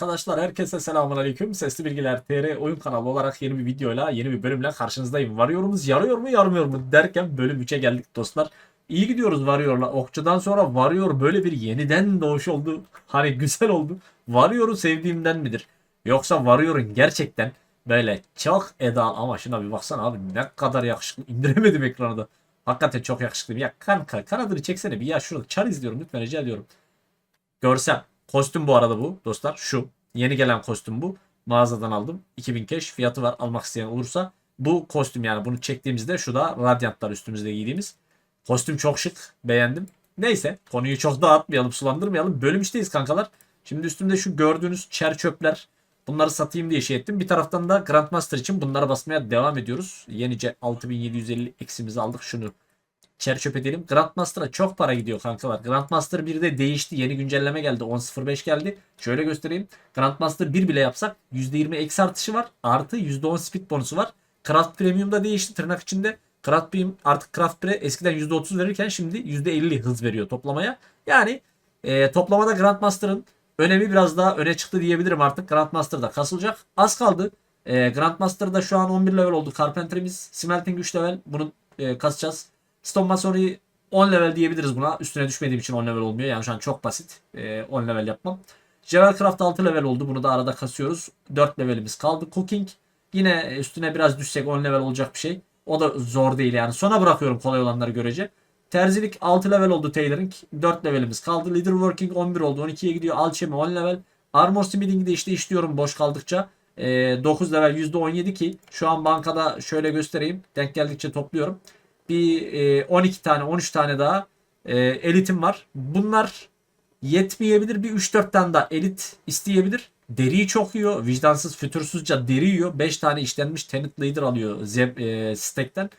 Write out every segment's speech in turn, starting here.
Arkadaşlar herkese selamun aleyküm. Sesli Bilgiler TR oyun kanalı olarak yeni bir videoyla, yeni bir bölümle karşınızdayım. Varıyorumuz yarıyor mu yarmıyor mu derken bölüm 3'e geldik dostlar. İyi gidiyoruz Varıyor'la. Okçudan sonra Varıyor böyle bir yeniden doğuş oldu. Hani güzel oldu. Varıyor'u sevdiğimden midir? Yoksa Varıyor'un gerçekten böyle çok edal ama şuna bir baksana abi ne kadar yakışıklı. İndiremedim ekranı da. Hakikaten çok yakışıklı. Ya kanka kanadını çeksene bir ya şurada çar izliyorum lütfen rica ediyorum. Görsel. Kostüm bu arada bu dostlar. Şu. Yeni gelen kostüm bu. Mağazadan aldım. 2000 keş fiyatı var almak isteyen olursa. Bu kostüm yani bunu çektiğimizde şu da radyantlar üstümüzde giydiğimiz. Kostüm çok şık. Beğendim. Neyse konuyu çok dağıtmayalım sulandırmayalım. Bölüm işteyiz kankalar. Şimdi üstümde şu gördüğünüz çer çöpler. Bunları satayım diye şey ettim. Bir taraftan da Grandmaster için bunlara basmaya devam ediyoruz. Yenice 6750 eksimizi aldık. Şunu çer çöp edelim. Grandmaster'a çok para gidiyor kankalar. Grandmaster 1'de değişti. Yeni güncelleme geldi. 10.05 geldi. Şöyle göstereyim. Grandmaster 1 bile yapsak %20 eksi artışı var. Artı %10 speed bonusu var. Craft Premium'da değişti tırnak içinde. Craft Premium artık Craft Pre eskiden %30 verirken şimdi %50 hız veriyor toplamaya. Yani e, toplamada Grandmaster'ın önemi biraz daha öne çıktı diyebilirim artık. Grandmaster'da kasılacak. Az kaldı. E, Grandmaster'da şu an 11 level oldu. Carpenter'imiz. Smelting 3 level. Bunu e, kasacağız. Stone Masonry 10 level diyebiliriz buna. Üstüne düşmediğim için 10 level olmuyor. Yani şu an çok basit. E, 10 level yapmam. Jewelcraft 6 level oldu. Bunu da arada kasıyoruz. 4 levelimiz kaldı. Cooking yine üstüne biraz düşsek 10 level olacak bir şey. O da zor değil yani. Sona bırakıyorum kolay olanları görece. Terzilik 6 level oldu tailoring. 4 levelimiz kaldı. Leader working 11 oldu. 12'ye gidiyor. Alchemy 10 level. Armor smithing'i de işte işliyorum boş kaldıkça. E, 9 level %17 ki şu an bankada şöyle göstereyim. Denk geldikçe topluyorum. Bir e, 12 tane 13 tane daha e, elitim var. Bunlar yetmeyebilir. Bir 3-4 tane daha elit isteyebilir. Deriyi çok yiyor. Vicdansız fütursuzca deri yiyor. 5 tane işlenmiş tenet leader alıyor zeb, e, stack'ten.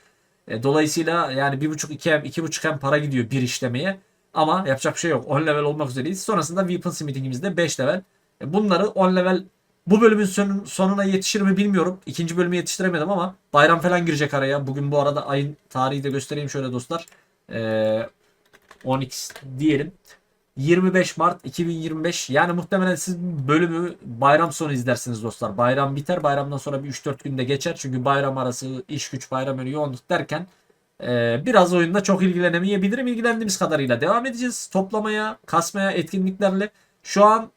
E, dolayısıyla yani 1.5 hem 2.5 hem para gidiyor bir işlemeye. Ama yapacak bir şey yok. 10 level olmak üzereyiz. Sonrasında Weapon Smithing'imizde 5 level. E, bunları 10 level bu bölümün son, sonuna yetişir mi bilmiyorum. İkinci bölümü yetiştiremedim ama bayram falan girecek araya. Bugün bu arada ayın tarihi de göstereyim şöyle dostlar. Ee, 10x diyelim. 25 Mart 2025 yani muhtemelen siz bölümü bayram sonu izlersiniz dostlar. Bayram biter bayramdan sonra bir 3-4 günde geçer. Çünkü bayram arası iş güç bayram önü yoğunluk derken e, biraz oyunda çok ilgilenemeyebilirim. İlgilendiğimiz kadarıyla devam edeceğiz. Toplamaya, kasmaya, etkinliklerle. Şu an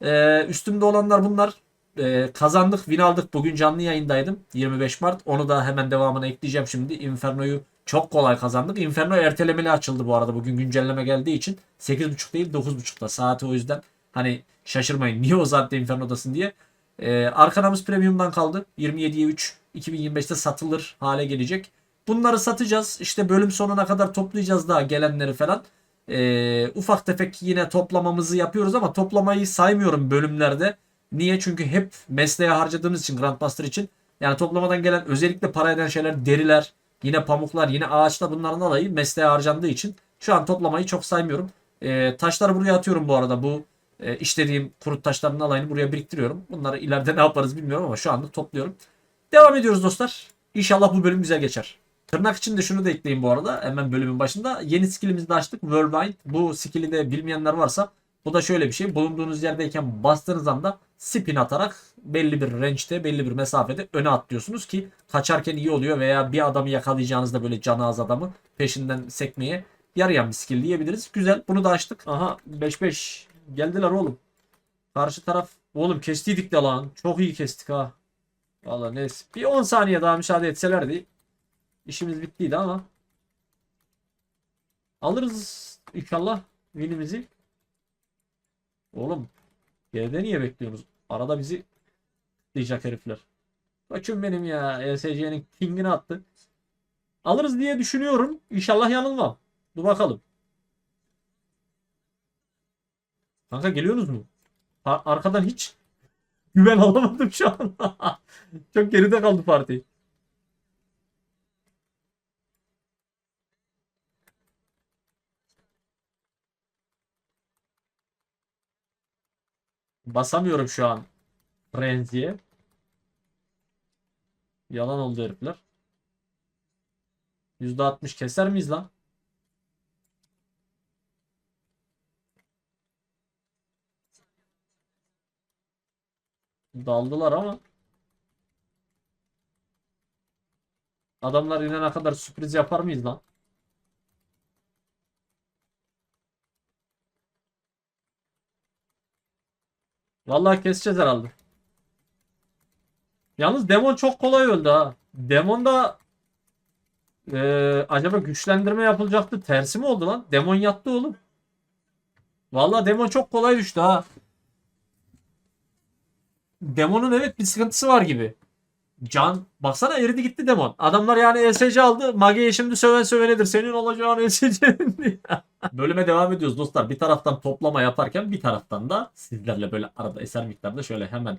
e, üstümde olanlar bunlar. E, kazandık, win aldık. Bugün canlı yayındaydım. 25 Mart. Onu da hemen devamına ekleyeceğim şimdi. Inferno'yu çok kolay kazandık. Inferno ertelemeli açıldı bu arada. Bugün güncelleme geldiği için 8.30 değil 9.30'da saati o yüzden hani şaşırmayın. Niye o saatte Inferno'dasın diye. Ee, arkanamız premium'dan kaldı. 27'ye 3 2025'te satılır hale gelecek. Bunları satacağız. İşte bölüm sonuna kadar toplayacağız daha gelenleri falan. Ee, ufak tefek yine toplamamızı yapıyoruz ama toplamayı saymıyorum bölümlerde. Niye? Çünkü hep mesleğe harcadığımız için Grandmaster için. Yani toplamadan gelen özellikle para eden şeyler deriler, Yine pamuklar, yine ağaçlar bunların alayı mesleğe harcandığı için şu an toplamayı çok saymıyorum. E, taşları buraya atıyorum bu arada. Bu e, işlediğim kurut taşlarının alayını buraya biriktiriyorum. Bunları ileride ne yaparız bilmiyorum ama şu anlık topluyorum. Devam ediyoruz dostlar. İnşallah bu bölüm güzel geçer. Tırnak içinde şunu da ekleyeyim bu arada. Hemen bölümün başında. Yeni skillimizi de açtık. Whirlwind. Bu skill'i de bilmeyenler varsa bu da şöyle bir şey. Bulunduğunuz yerdeyken bastığınız anda spin atarak belli bir range'de, belli bir mesafede öne atlıyorsunuz ki kaçarken iyi oluyor veya bir adamı yakalayacağınızda böyle canı az adamı peşinden sekmeye yarayan bir skill diyebiliriz. Güzel. Bunu da açtık. Aha 5-5 geldiler oğlum. Karşı taraf oğlum kestiydik de lan. Çok iyi kestik ha. Valla neyse. Bir 10 saniye daha müsaade etselerdi işimiz bittiydi ama alırız inşallah winimizi. Oğlum geride niye bekliyorsunuz? Arada bizi diyecek herifler. Koçum benim ya. ESC'nin kingini attı. Alırız diye düşünüyorum. İnşallah yanılmam. Dur bakalım. Kanka geliyorsunuz mu? Ha, arkadan hiç güven alamadım şu an. Çok geride kaldı parti. Basamıyorum şu an. Frenzy'ye. Yalan oldu herifler. %60 keser miyiz lan? Daldılar ama. Adamlar inene kadar sürpriz yapar mıyız lan? Vallahi keseceğiz herhalde. Yalnız Demon çok kolay öldü ha. Demon'da eee, acaba güçlendirme yapılacaktı. Tersi mi oldu lan? Demon yattı oğlum. Vallahi Demon çok kolay düştü ha. Demon'un evet bir sıkıntısı var gibi. Can baksana eridi gitti Demon. Adamlar yani ESC aldı. Mage'ye şimdi söven sövenedir. Senin olacağın ESC'nin. Bölüme devam ediyoruz dostlar. Bir taraftan toplama yaparken bir taraftan da sizlerle böyle arada eser miktarda şöyle hemen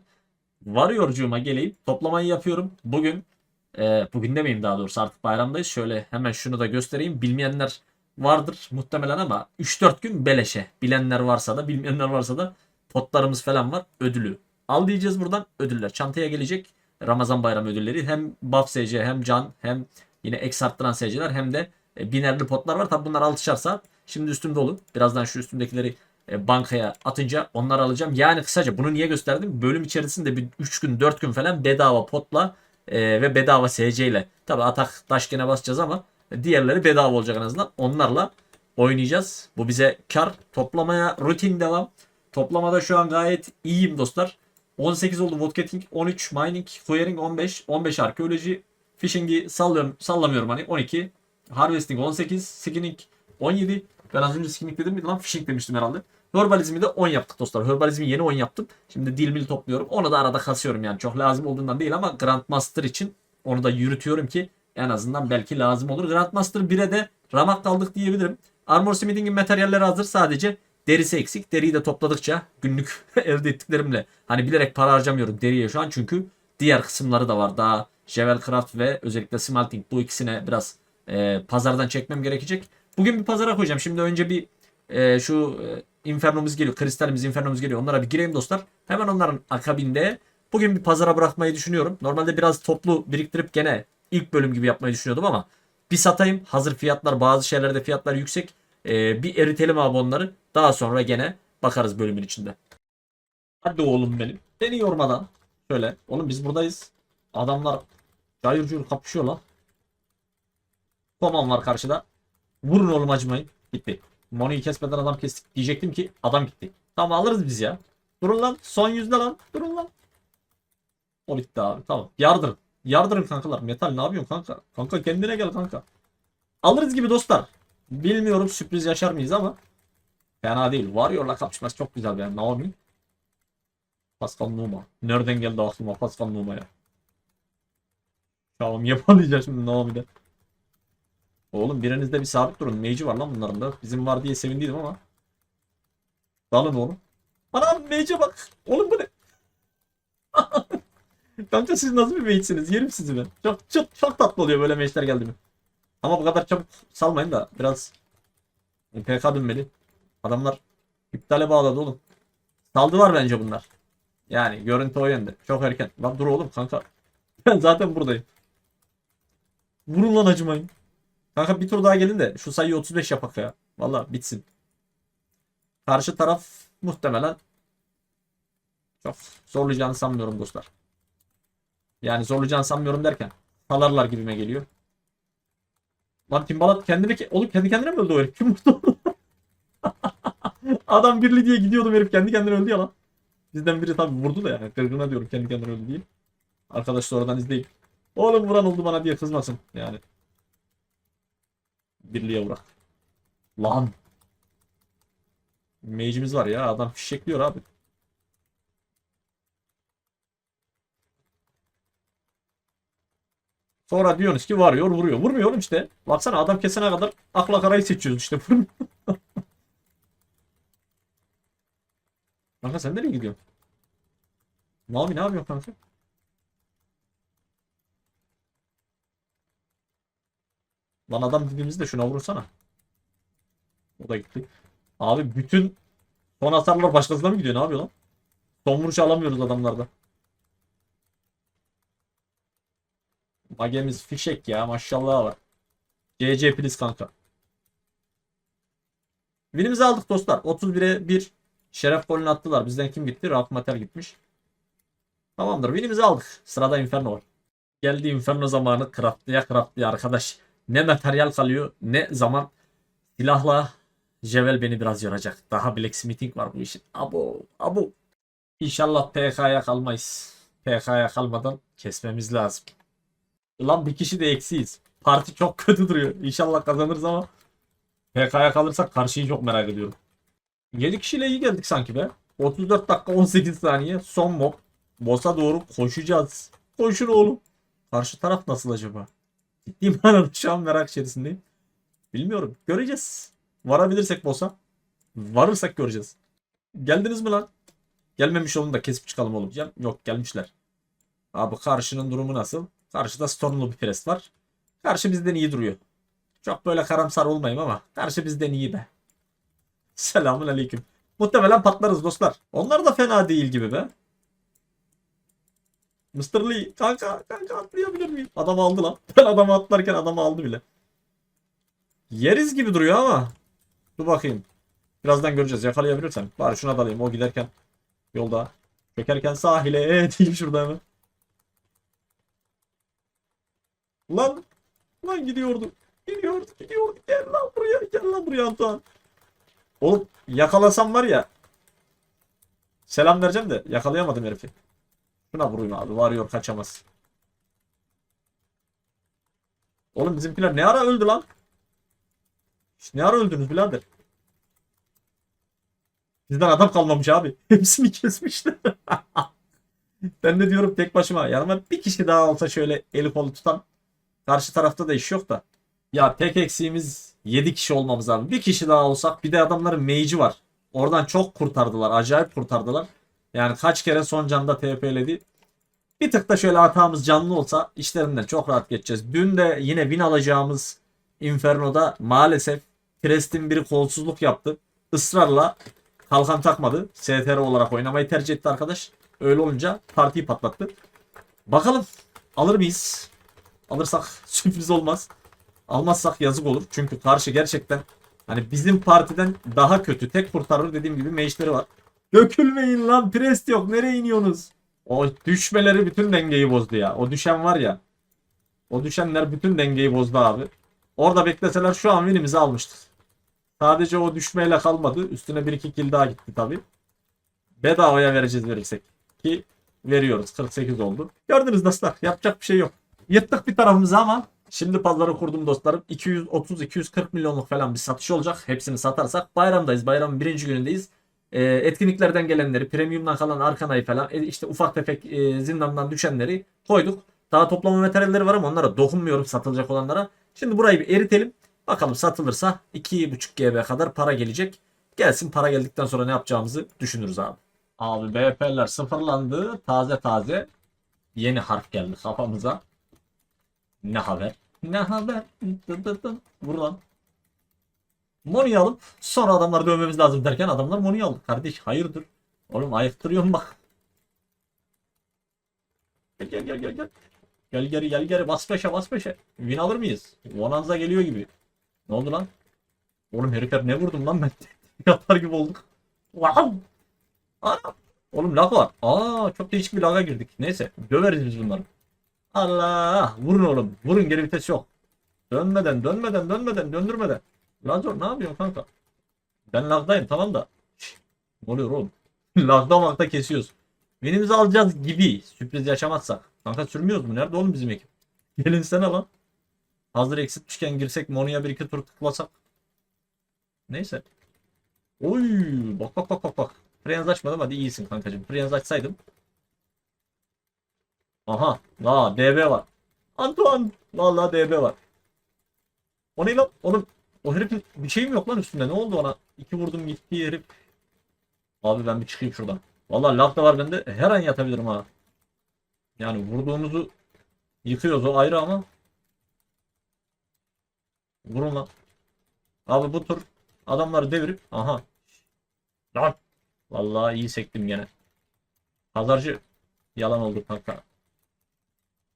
Warrior'cuma geleyim. Toplamayı yapıyorum. Bugün e, bugün demeyeyim daha doğrusu artık bayramdayız. Şöyle hemen şunu da göstereyim. Bilmeyenler vardır muhtemelen ama 3-4 gün beleşe. Bilenler varsa da bilmeyenler varsa da potlarımız falan var. Ödülü. Al diyeceğiz buradan ödüller. Çantaya gelecek Ramazan bayramı ödülleri. Hem buff SC hem can hem yine ex arttıran SC'ler hem de e, binerli potlar var. Tabi bunlar 6'şar saat. Şimdi üstüm dolu. Birazdan şu üstümdekileri e, bankaya atınca onları alacağım. Yani kısaca bunu niye gösterdim? Bölüm içerisinde bir 3 gün 4 gün falan bedava potla e, ve bedava SC ile. Tabi atak taş gene basacağız ama diğerleri bedava olacak en azından. Onlarla oynayacağız. Bu bize kar. Toplamaya rutin devam. Toplamada şu an gayet iyiyim dostlar. 18 oldu Vodketing, 13 Mining, Clearing 15, 15 Arkeoloji, Fishing'i sallıyorum, sallamıyorum hani 12, Harvesting 18, Skinning 17. Ben az önce Skinning dedim miydi lan? Fishing demiştim herhalde. Herbalizmi de 10 yaptık dostlar. Herbalizmi yeni 10 yaptım. Şimdi dil mil topluyorum. Onu da arada kasıyorum yani. Çok lazım olduğundan değil ama Grandmaster için onu da yürütüyorum ki en azından belki lazım olur. Grandmaster 1'e de ramak kaldık diyebilirim. Armor Smithing'in materyalleri hazır. Sadece derisi eksik. Deriyi de topladıkça günlük elde ettiklerimle hani bilerek para harcamıyorum deriye şu an çünkü diğer kısımları da var. Daha Jewel Craft ve özellikle Smelting bu ikisine biraz e, pazardan çekmem gerekecek. Bugün bir pazara koyacağım. Şimdi önce bir e, şu e, Inferno'muz geliyor. Kristalimiz, Inferno'muz geliyor. Onlara bir gireyim dostlar. Hemen onların akabinde bugün bir pazara bırakmayı düşünüyorum. Normalde biraz toplu biriktirip gene ilk bölüm gibi yapmayı düşünüyordum ama bir satayım. Hazır fiyatlar bazı şeylerde fiyatlar yüksek. E, bir eritelim abi onları. Daha sonra gene bakarız bölümün içinde. Hadi oğlum benim. Beni yormadan. Şöyle. Oğlum biz buradayız. Adamlar cayır cayır kapışıyor lan. Koman var karşıda. Vurun oğlum acımayın. Gitti. Moni'yi kesmeden adam kestik. Diyecektim ki adam gitti. Tamam alırız biz ya. Durun lan. Son yüzde lan. Durun lan. O bitti abi. Tamam. Yardırın. Yardırın kankalar. Metal ne yapıyorsun kanka? Kanka kendine gel kanka. Alırız gibi dostlar. Bilmiyorum sürpriz yaşar mıyız ama fena değil. Warrior'la kapışması çok güzel yani. Naomi. Pascal Numa. Nereden geldi aklıma Pascal Numa ya? Tamam yapamayacağız şimdi Naomi'de. Oğlum birinizde bir sabit durun. Mage'i var lan bunların da. Bizim var diye sevindiydim ama. Dalın oğlum. Anam mage'e bak. Oğlum bu ne? Kanka siz nasıl bir mage'siniz? Yerim sizi ben. Çok çok çok tatlı oluyor böyle mage'ler geldi mi? Ama bu kadar çabuk salmayın da biraz PK dönmeli. Adamlar iptale bağladı oğlum. Saldılar bence bunlar. Yani görüntü o yönde. Çok erken. Lan dur oğlum kanka. Ben zaten buradayım. Vurun lan acımayın. Kanka bir tur daha gelin de şu sayıyı 35 yapak ya. Valla bitsin. Karşı taraf muhtemelen çok zorlayacağını sanmıyorum dostlar. Yani zorlayacağını sanmıyorum derken salarlar gibime geliyor. Lan Timbalat kendine ke- oğlum kendi kendine mi öldü o herif? Kim vurdu? Adam birli diye gidiyordum herif kendi kendine öldü ya lan. Bizden biri tabi vurdu da yani. Gırgına diyorum kendi kendine öldü diye. Arkadaş sonradan izleyip oğlum vuran oldu bana diye kızmasın yani. Birliğe bırak. Lan. Mage'imiz var ya adam fişekliyor abi. Sonra diyorsunuz ki varıyor vuruyor. Vurmuyor oğlum işte. Baksana adam kesene kadar akla karayı seçiyoruz işte. Vurmuyor. kanka sen nereye gidiyorsun? Mami ne yapıyorsun kanka? Lan adam dibimizde şuna vurursana. O da gitti. Abi bütün son hasarlar başkasına mı gidiyor? Ne yapıyor lan? Son vuruş alamıyoruz adamlarda. Magemiz fişek ya maşallah var. CC please kanka. Winimizi aldık dostlar. 31'e 1 şeref golünü attılar. Bizden kim gitti? Rahat Mater gitmiş. Tamamdır. Winimizi aldık. Sırada Inferno var. Geldi Inferno zamanı. Craftlaya craftlaya arkadaş. Ne materyal kalıyor ne zaman silahla Jevel beni biraz yoracak. Daha Blacksmithing var bu işin. Abo abo. İnşallah PK'ya kalmayız. PK'ya kalmadan kesmemiz lazım. Lan bir kişi de eksiyiz. Parti çok kötü duruyor. İnşallah kazanırız ama PK'ya kalırsak karşıyı çok merak ediyorum. 7 kişiyle iyi geldik sanki be. 34 dakika 18 saniye. Son mob. Boss'a doğru koşacağız. Koşun oğlum. Karşı taraf nasıl acaba? Ciddi manada şu an merak içerisindeyim. Bilmiyorum. Göreceğiz. Varabilirsek boss'a. Varırsak göreceğiz. Geldiniz mi lan? Gelmemiş olun da kesip çıkalım oğlum. Yok gelmişler. Abi karşının durumu nasıl? Karşıda Storm'lu bir pres var. Karşı bizden iyi duruyor. Çok böyle karamsar olmayayım ama karşı bizden iyi be. Selamun aleyküm. Muhtemelen patlarız dostlar. Onlar da fena değil gibi be. Mr. Lee kanka kanka atlayabilir miyim? Adam aldı lan. Ben adamı atlarken adamı aldı bile. Yeriz gibi duruyor ama. Dur bakayım. Birazdan göreceğiz. Yakalayabilirsem. Bari şuna dalayım. O giderken yolda. Çökerken sahile. Ee diyeyim şurada hemen. Lan. Lan gidiyordu. Gidiyordu. Gidiyordu. Gel lan buraya. Gel lan buraya Antoine. Oğlum yakalasam var ya. Selam vereceğim de yakalayamadım herifi. Şuna vurayım abi. Varıyor kaçamaz. Oğlum bizimkiler ne ara öldü lan? Şş, Ne ara öldünüz birader? Bizden adam kalmamış abi. Hepsini kesmişler. ben de diyorum tek başıma. Yanıma bir kişi daha olsa şöyle eli kolu tutan. Karşı tarafta da iş yok da. Ya tek eksiğimiz 7 kişi olmamız abi. Bir kişi daha olsak bir de adamların mage'i var. Oradan çok kurtardılar. Acayip kurtardılar. Yani kaç kere son canda TP'ledi. Bir tık da şöyle hatamız canlı olsa işlerinden çok rahat geçeceğiz. Dün de yine win alacağımız Inferno'da maalesef Prest'in biri kolsuzluk yaptı. Israrla kalkan takmadı. STR olarak oynamayı tercih etti arkadaş. Öyle olunca partiyi patlattı. Bakalım alır mıyız? Alırsak sürpriz olmaz. Almazsak yazık olur. Çünkü karşı gerçekten hani bizim partiden daha kötü. Tek kurtarır dediğim gibi mage'leri var. Dökülmeyin lan pres yok. Nereye iniyorsunuz? O düşmeleri bütün dengeyi bozdu ya. O düşen var ya. O düşenler bütün dengeyi bozdu abi. Orada bekleseler şu an winimizi almıştık. Sadece o düşmeyle kalmadı. Üstüne 1-2 kill daha gitti tabi. Bedavaya vereceğiz verirsek. Ki veriyoruz. 48 oldu. Gördünüz dostlar. Yapacak bir şey yok. Yırttık bir tarafımızı ama Şimdi pazarı kurdum dostlarım. 230-240 milyonluk falan bir satış olacak. Hepsini satarsak bayramdayız. Bayramın birinci günündeyiz. E, etkinliklerden gelenleri, premiumdan kalan arkanayı falan, e, işte ufak tefek e, zindandan düşenleri koyduk. Daha toplama materyalleri var ama onlara dokunmuyorum satılacak olanlara. Şimdi burayı bir eritelim. Bakalım satılırsa 2.5 GB kadar para gelecek. Gelsin para geldikten sonra ne yapacağımızı düşünürüz abi. Abi BP'ler sıfırlandı. Taze taze yeni harf geldi kafamıza. Ne haber? Ne haber? Vur lan. Moni'yi alıp sonra adamları dövmemiz lazım derken adamlar Moni'yi aldı. Kardeş hayırdır? Oğlum ayıktırıyorum bak. Gel gel gel gel gel. Gel geri gel geri bas peşe bas peşe. Win alır mıyız? Bonanza geliyor gibi. Ne oldu lan? Oğlum herifler ne vurdum lan ben? Yapar gibi olduk. Wow. Ana. Oğlum lag var. Aa çok değişik bir laga girdik. Neyse döveriz biz bunları. Allah! Vurun oğlum. Vurun geri vites yok. Dönmeden, dönmeden, dönmeden, döndürmeden. Lazor ne yapıyorsun kanka? Ben lagdayım tamam da. Şş, ne oluyor oğlum? Lagda magda kesiyoruz. Winimizi alacağız gibi. Sürpriz yaşamazsak. Kanka sürmüyoruz mu? Nerede oğlum bizim ekip? Gelin sen lan. Hazır eksiltmişken girsek Monu'ya bir iki tur tıklasak. Neyse. Oy bak bak bak bak bak. Friends açmadım hadi iyisin kankacığım. Friends açsaydım. Aha. Aa DB var. Antoine. Vallahi DB var. O ne lan? Onun o herifin bir şey mi yok lan üstünde? Ne oldu ona? İki vurdum gitti herif. Abi ben bir çıkayım şuradan. Vallahi laf da var bende. Her an yatabilirim ha. Yani vurduğumuzu yıkıyoruz o ayrı ama. Vurun lan. Abi bu tur adamları devirip aha. Lan. Vallahi iyi sektim gene. Pazarcı yalan oldu kanka.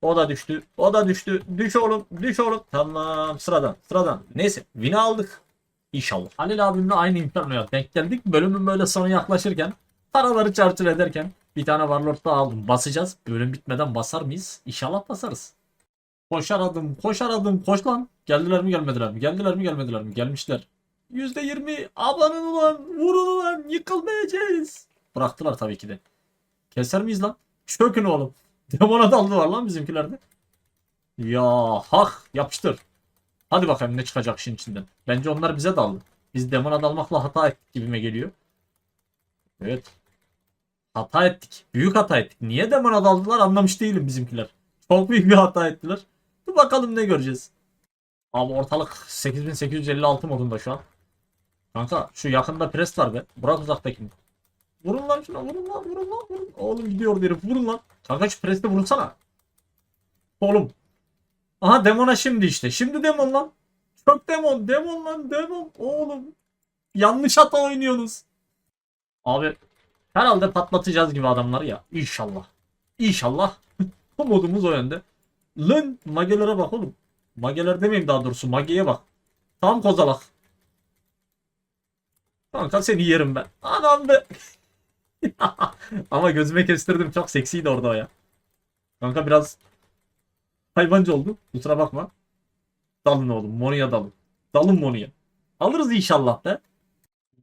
O da düştü. O da düştü. Düş oğlum. Düş oğlum. Tamam. Sıradan. Sıradan. Neyse. Win'i aldık. İnşallah. Halil abimle aynı imkanla denk geldik. Bölümün böyle sonu yaklaşırken paraları çarçur ederken Bir tane Warlord daha aldım. Basacağız. Bölüm bitmeden basar mıyız? İnşallah basarız. Koşar adım, koşar adım, koş lan. Geldiler mi gelmediler mi? Geldiler mi gelmediler mi? Gelmişler. %20 abanın ulan, vurun ulan, yıkılmayacağız. Bıraktılar tabii ki de. Keser miyiz lan? Çökün oğlum. Demona daldılar lan bizimkilerde. Ya hak yapıştır. Hadi bakalım ne çıkacak işin içinden. Bence onlar bize daldı. Biz demona dalmakla hata ettik gibime geliyor. Evet. Hata ettik. Büyük hata ettik. Niye demona daldılar anlamış değilim bizimkiler. Çok büyük bir hata ettiler. Dur bakalım ne göreceğiz. Abi ortalık 8856 modunda şu an. Kanka şu yakında pres var be. Bırak uzaktakini. Vurun lan şuna vurun lan vurun lan vurun. Oğlum gidiyor herif vurun lan. Kanka şu preste vurunsana. Oğlum. Aha demona şimdi işte. Şimdi demon lan. Çok demon. Demon lan demon. Oğlum. Yanlış hata oynuyorsunuz. Abi herhalde patlatacağız gibi adamları ya. İnşallah. İnşallah. Umudumuz o yönde. Lan magelere bak oğlum. Mageler demeyeyim daha doğrusu. Mageye bak. Tam kozalak. Kanka seni yerim ben. Anam be. Ama gözüme kestirdim. Çok seksiydi orada o ya. Kanka biraz hayvancı oldu. Kusura bakma. Dalın oğlum. Monu'ya dalın. Dalın Monu'ya. Alırız inşallah be.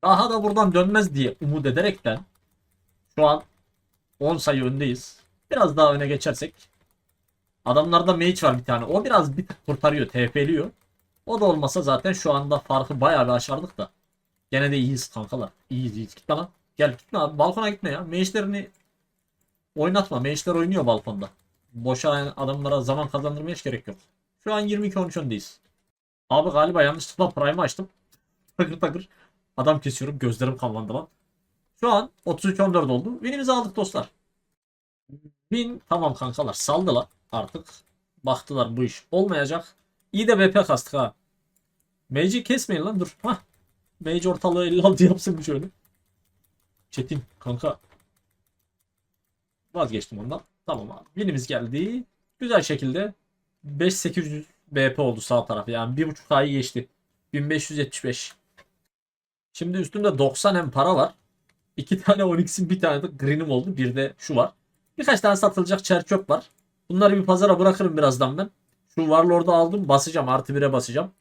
Daha da buradan dönmez diye umut ederekten şu an 10 sayı öndeyiz. Biraz daha öne geçersek adamlarda mage var bir tane. O biraz bir kurtarıyor. TP'liyor. O da olmasa zaten şu anda farkı bayağı bir aşardık da. Gene de iyiyiz kankalar. İyiyiz iyiyiz. Gitme lan. Gel gitme abi. Balkona gitme ya. Mage'lerini oynatma. Mage'ler oynuyor balkonda. Boşa adamlara zaman kazandırmaya hiç gerek yok. Şu an 22-13 öndeyiz. Abi galiba yanlışlıkla Prime'ı açtım. Takır takır. Adam kesiyorum. Gözlerim kanlandı lan. Şu an 33-14 oldu. Winimizi aldık dostlar. Win tamam kankalar. Saldılar artık. Baktılar bu iş olmayacak. İyi de BP kastık ha. Mage'i kesmeyin lan dur. Hah. Mage ortalığı 56 yapsın şöyle. Çetin kanka. Vazgeçtim ondan. Tamam abi. Winimiz geldi. Güzel şekilde 5800 BP oldu sağ taraf. Yani 1.5 K'yı geçti. 1575. Şimdi üstümde 90 hem para var. İki tane Onyx'in bir tane de Green'im oldu. Bir de şu var. Birkaç tane satılacak çerçöp var. Bunları bir pazara bırakırım birazdan ben. Şu Warlord'u aldım. Basacağım. Artı 1'e basacağım.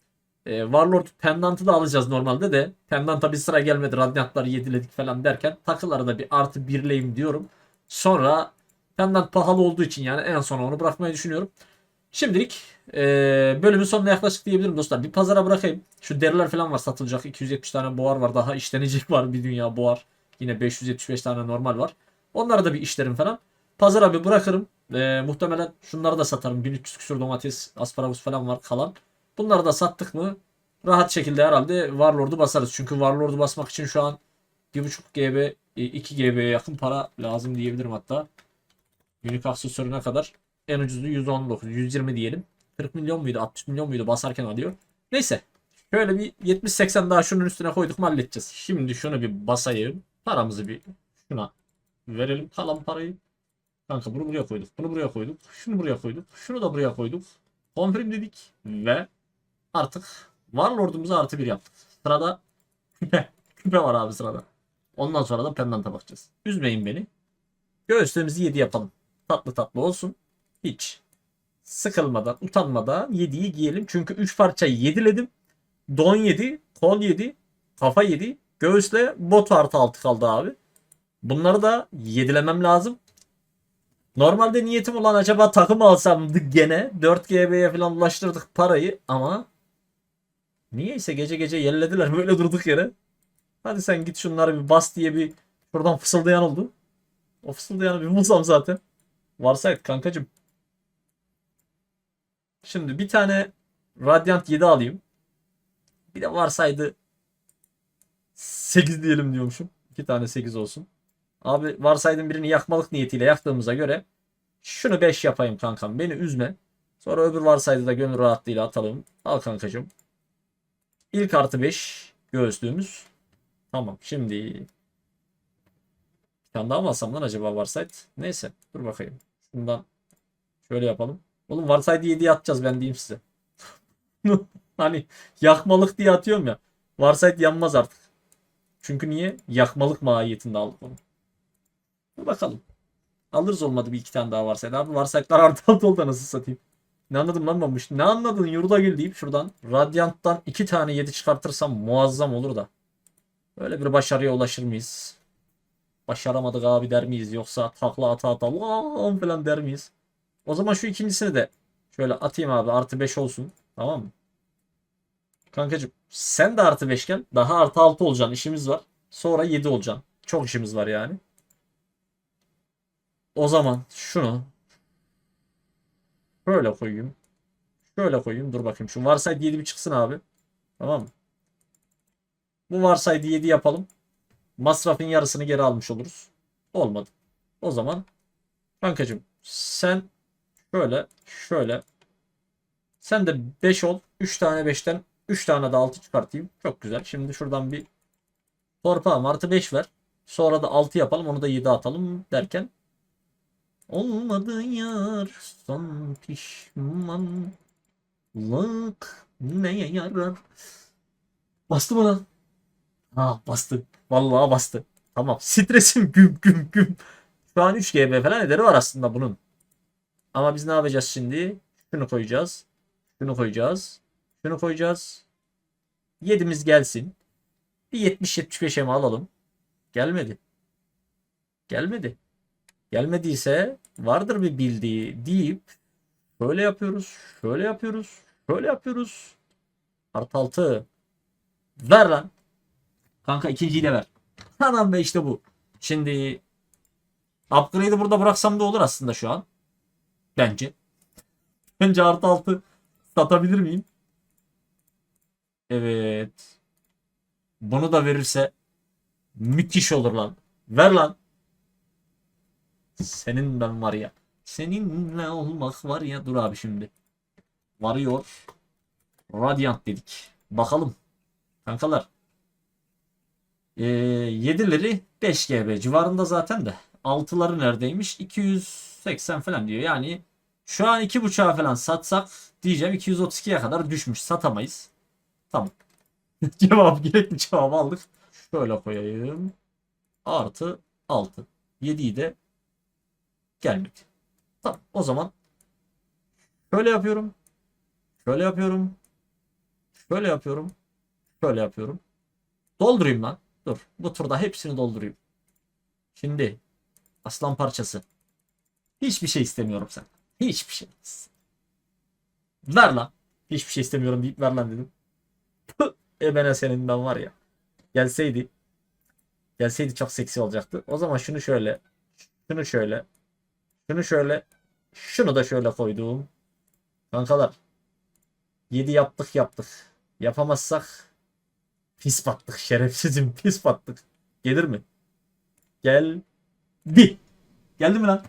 Ee, Warlord pendantı da alacağız normalde de. Pendanta bir sıra gelmedi. Radyantları yediledik falan derken takıları da bir artı 1'leyim diyorum. Sonra pendant pahalı olduğu için yani en son onu bırakmayı düşünüyorum. Şimdilik e, bölümün sonuna yaklaşık diyebilirim dostlar. Bir pazara bırakayım. Şu deriler falan var satılacak. 270 tane boğar var. Daha işlenecek var bir dünya boğar. Yine 575 tane normal var. Onları da bir işlerim falan. Pazara bir bırakırım. E, muhtemelen şunları da satarım. 1300 küsur domates, asparagus falan var kalan. Bunları da sattık mı rahat şekilde herhalde Warlord'u basarız. Çünkü Warlord'u basmak için şu an 1.5 GB, 2 GB'ye yakın para lazım diyebilirim hatta. Unique aksesuarına kadar en ucuzu 119, 120 diyelim. 40 milyon muydu, 60 milyon muydu basarken alıyor. Neyse. Şöyle bir 70-80 daha şunun üstüne koyduk mu halledeceğiz. Şimdi şunu bir basayım. Paramızı bir şuna verelim kalan parayı. Kanka bunu buraya koyduk. Bunu buraya koyduk. Şunu buraya koyduk. Şunu da buraya koyduk. Confirm dedik. Ve artık Warlord'umuzu artı bir yaptık. Sırada küpe. Küpe var abi sırada. Ondan sonra da pendanta bakacağız. Üzmeyin beni. Göğüslerimizi 7 yapalım. Tatlı tatlı olsun. Hiç sıkılmadan, utanmadan 7'yi giyelim. Çünkü 3 parçayı yediledim. Don yedi, kol yedi, kafa yedi. Göğüsle bot artı altı kaldı abi. Bunları da yedilemem lazım. Normalde niyetim olan acaba takım alsam gene 4 GB'ye falan ulaştırdık parayı ama niyeyse gece gece yellediler böyle durduk yere. Hadi sen git şunları bir bas diye bir şuradan fısıldayan oldu. O fısıldayanı bir bulsam zaten. Varsaydı kankacım. Şimdi bir tane Radiant 7 alayım. Bir de varsaydı 8 diyelim diyormuşum. İki tane 8 olsun. Abi varsaydım birini yakmalık niyetiyle yaktığımıza göre şunu 5 yapayım kankam. Beni üzme. Sonra öbür varsaydı da gönül rahatlığıyla atalım. Al kankacım. İlk artı 5 göğüslüğümüz. Tamam şimdi bir tane daha mı alsam lan acaba varsaydı? Neyse dur bakayım. Şundan şöyle yapalım. Oğlum varsaydı 7'ye atacağız ben diyeyim size. hani yakmalık diye atıyorum ya. Varsaydı yanmaz artık. Çünkü niye? Yakmalık mahiyetinde aldık onu. Dur bakalım. Alırız olmadı bir iki tane daha varsaydı abi. Varsaydılar artı altı oldu nasıl satayım. Ne anladım lan mamuş? Ne anladın yurda gel deyip şuradan. Radyant'tan iki tane yedi çıkartırsam muazzam olur da. Böyle bir başarıya ulaşır mıyız? Başaramadık abi der miyiz? Yoksa takla ata ata lan falan der miyiz? O zaman şu ikincisini de şöyle atayım abi. Artı 5 olsun. Tamam mı? Kankacığım sen de artı 5 gel. Daha artı 6 olacaksın. işimiz var. Sonra 7 olacaksın. Çok işimiz var yani. O zaman şunu şöyle koyayım. Şöyle koyayım. Dur bakayım. Şu varsaydı 7 bir çıksın abi. Tamam mı? Bu varsaydı 7 yapalım. Masrafın yarısını geri almış oluruz. Olmadı. O zaman kankacığım sen şöyle şöyle sen de 5 ol. 3 tane 5'ten 3 tane de 6 çıkartayım. Çok güzel. Şimdi şuradan bir torpağım artı 5 ver. Sonra da 6 yapalım. Onu da 7 atalım derken olmadı yar son pişmanlık neye yarar? Bastı mı lan? Ha bastı. Vallahi bastı. Tamam. Stresim güm güm güm. Şu an 3 GB falan ederi var aslında bunun. Ama biz ne yapacağız şimdi? Şunu koyacağız. Şunu koyacağız. Şunu koyacağız. 7'miz gelsin. Bir 70-75'e mi alalım? Gelmedi. Gelmedi. Gelmediyse vardır bir bildiği deyip şöyle yapıyoruz. Şöyle yapıyoruz. Şöyle yapıyoruz. Artı 6. Ver lan. Kanka ikinciyi de ver. Tamam be işte bu. Şimdi upgrade'i burada bıraksam da olur aslında şu an. Bence. Bence artı 6 satabilir miyim? Evet. Bunu da verirse müthiş olur lan. Ver lan. Senin ben var ya. Seninle olmak var ya. Dur abi şimdi. Varıyor. Radiant dedik. Bakalım. Kankalar. Ee, 7'leri 5 GB civarında zaten de. 6'ları neredeymiş? 280 falan diyor. Yani şu an 2.5'a falan satsak diyeceğim 232'ye kadar düşmüş. Satamayız. Tamam. Cevap gerekli cevabı aldık. Şöyle koyayım. Artı 6. 7'yi de gelmedi. Tamam. O zaman şöyle yapıyorum. Şöyle yapıyorum. Şöyle yapıyorum. Şöyle yapıyorum. Doldurayım lan. Dur. Bu turda hepsini doldurayım. Şimdi aslan parçası. Hiçbir şey istemiyorum sen. Hiçbir şey. Ver lan. Hiçbir şey istemiyorum deyip ver lan dedim. Pıh, Ebene senin ben var ya. Gelseydi. Gelseydi çok seksi olacaktı. O zaman şunu şöyle. Şunu şöyle. Şunu şöyle. Şunu da şöyle koydum. Kankalar. 7 yaptık yaptık. Yapamazsak pis battık. Şerefsizim pis battık. Gelir mi? Gel. Di. Geldi mi lan?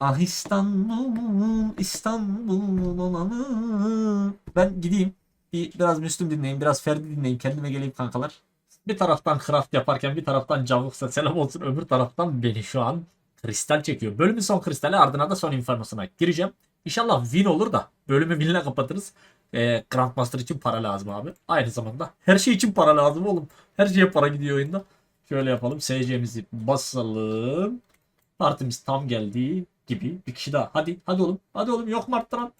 Ah İstanbul, İstanbul olanı. Ben gideyim. Bir, biraz Müslüm dinleyeyim, biraz Ferdi dinleyeyim. Kendime geleyim kankalar. Bir taraftan craft yaparken bir taraftan Cavuksa selam olsun. Öbür taraftan beni şu an kristal çekiyor. Bölümün son kristali ardına da son infernosuna gireceğim. İnşallah win olur da bölümü winle kapatırız. Ee, Grandmaster için para lazım abi. Aynı zamanda her şey için para lazım oğlum. Her şeye para gidiyor oyunda. Şöyle yapalım. SC'mizi basalım. Partimiz tam geldi gibi. Bir kişi daha. Hadi. Hadi oğlum. Hadi oğlum. Yok mu arttıran?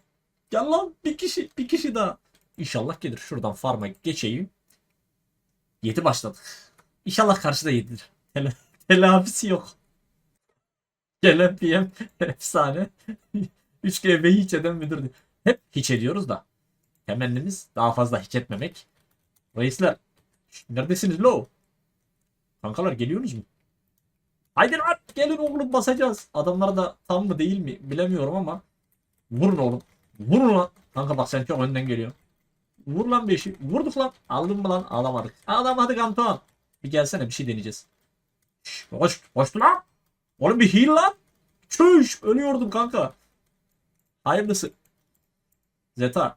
Gel lan. Bir kişi. Bir kişi daha. İnşallah gelir. Şuradan farma geçeyim. 7 başladık. İnşallah karşıda 7'dir. Tele telafisi yok. Gelen PM efsane. 3GB hiç eden müdür. Hep hiç ediyoruz da. Temennimiz daha fazla hiç etmemek. Reisler. Neredesiniz lo? Kankalar geliyorsunuz mu? Haydi lan gelin oğlum basacağız. Adamlar da tam mı değil mi bilemiyorum ama. Vurun oğlum. Vurun lan. Kanka bak sen çok önden geliyorsun. Vur lan beşi. Vurduk lan. Aldın mı lan? Alamadık. Alamadık Antoine. Bir gelsene bir şey deneyeceğiz. Şş, hoş, hoştu lan. Oğlum bir heal lan. Çüş. Ölüyordum kanka. Hayırlısı. Zeta.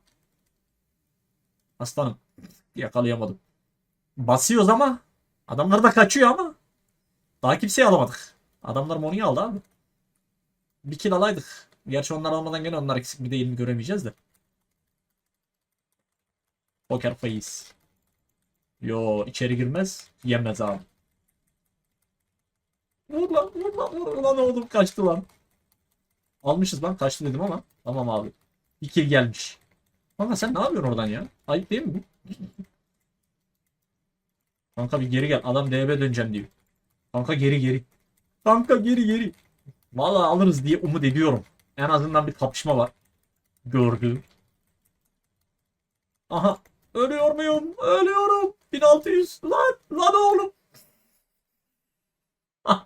Aslanım. Yakalayamadım. Basıyoruz ama. Adamlar da kaçıyor ama. Daha kimseyi alamadık. Adamlar Moni'yi aldı abi. Bir kill alaydık. Gerçi onlar almadan gene onlar eksik bir değil mi göremeyeceğiz de. Poker face. Yo içeri girmez. Yemez abi. Vur lan vur lan vur lan oğlum kaçtı lan. Almışız lan kaçtı dedim ama. Tamam abi. Kill gelmiş. Kanka sen ne yapıyorsun oradan ya? Ayıp değil mi bu? Kanka bir geri gel. Adam DB döneceğim diyor. Kanka geri geri. Kanka geri geri. Vallahi alırız diye umut ediyorum. En azından bir kapışma var. Gördüğüm. Aha. Ölüyor muyum? Ölüyorum. 1600. Lan. Lan oğlum.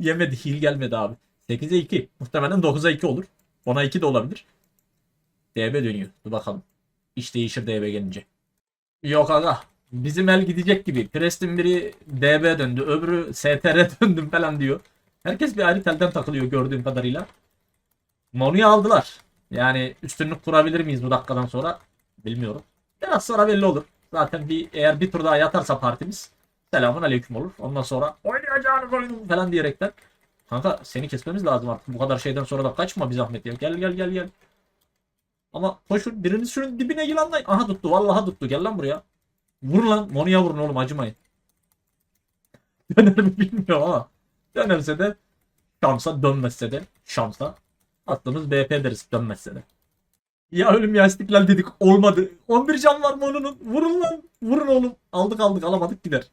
Yemedi. Heal gelmedi abi. 8'e 2. Muhtemelen 9'a 2 olur. 10'a 2 de olabilir. DB dönüyor. Dur bakalım. İş değişir DB gelince. Yok aga. Bizim el gidecek gibi. Preston biri DB döndü. Öbürü STR döndüm falan diyor. Herkes bir ayrı telden takılıyor gördüğüm kadarıyla. Monu'yu aldılar. Yani üstünlük kurabilir miyiz bu dakikadan sonra? Bilmiyorum. Biraz sonra belli olur. Zaten bir eğer bir tur daha yatarsa partimiz selamun aleyküm olur. Ondan sonra oynayacağınız oyun falan diyerekten Kanka seni kesmemiz lazım artık. Bu kadar şeyden sonra da kaçma bir zahmet ya. Gel gel gel gel. Ama koşun biriniz şunun dibine yılanlayın. Aha tuttu vallahi tuttu. Gel lan buraya. Vurun lan. Monu'ya vurun oğlum acımayın. Döner mi bilmiyorum ama. Dönerse de şansa dönmezse de şansa. Aklımız BP deriz dönmezse de. Ya ölüm ya istiklal dedik olmadı. 11 can var Monu'nun. Vurun lan. Vurun oğlum. Aldık aldık alamadık gider.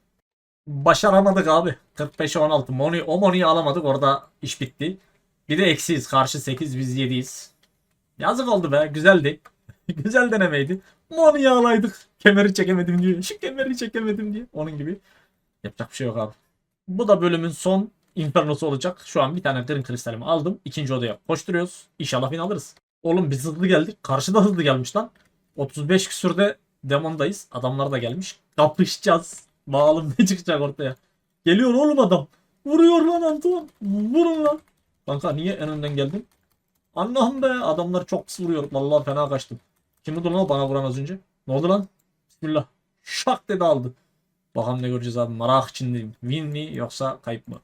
Başaramadık abi. 45'e 16. Moni, o Moni'yi alamadık. Orada iş bitti. Bir de eksiyiz. Karşı 8 biz 7'yiz. Yazık oldu be. Güzeldi. Güzel denemeydi. Moni'yi alaydık. Kemeri çekemedim diye. Şu kemeri çekemedim diye. Onun gibi. Yapacak bir şey yok abi. Bu da bölümün son infernosu olacak. Şu an bir tane green kristalimi aldım. İkinci odaya koşturuyoruz. İnşallah bin alırız. Oğlum biz hızlı geldik. Karşıda hızlı gelmiş lan. 35 küsürde demondayız. Adamlar da gelmiş. Kapışacağız. Bakalım ne çıkacak ortaya. Geliyor oğlum adam. Vuruyor lan Antoine. Vurun lan. Kanka niye en önden geldin? Allah'ım be adamlar çok pis vuruyor. Vallahi fena kaçtım. Kim vurdu lan bana vuran az önce? Ne oldu lan? Bismillah. Şak dedi aldı. Bakalım ne göreceğiz abi. Merak içindeyim. Win mi yoksa kayıp mı?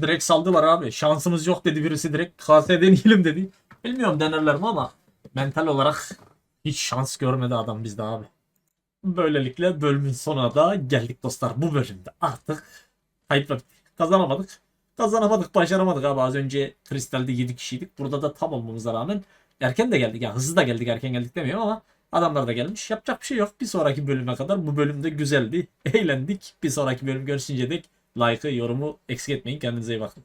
Direkt saldılar abi. Şansımız yok dedi birisi direkt. KS deneyelim dedi. Bilmiyorum denerler mi ama mental olarak hiç şans görmedi adam bizde abi. Böylelikle bölümün sonuna da geldik dostlar. Bu bölümde artık kayıplar kazanamadık. Kazanamadık, başaramadık abi. Az önce Kristal'de 7 kişiydik. Burada da tam olmamıza rağmen erken de geldik. Ya hızlı da geldik, erken geldik demiyorum ama adamlar da gelmiş. Yapacak bir şey yok. Bir sonraki bölüme kadar bu bölümde güzeldi. Eğlendik. Bir sonraki bölüm görüşünce dek like'ı, yorumu eksik etmeyin. Kendinize iyi bakın.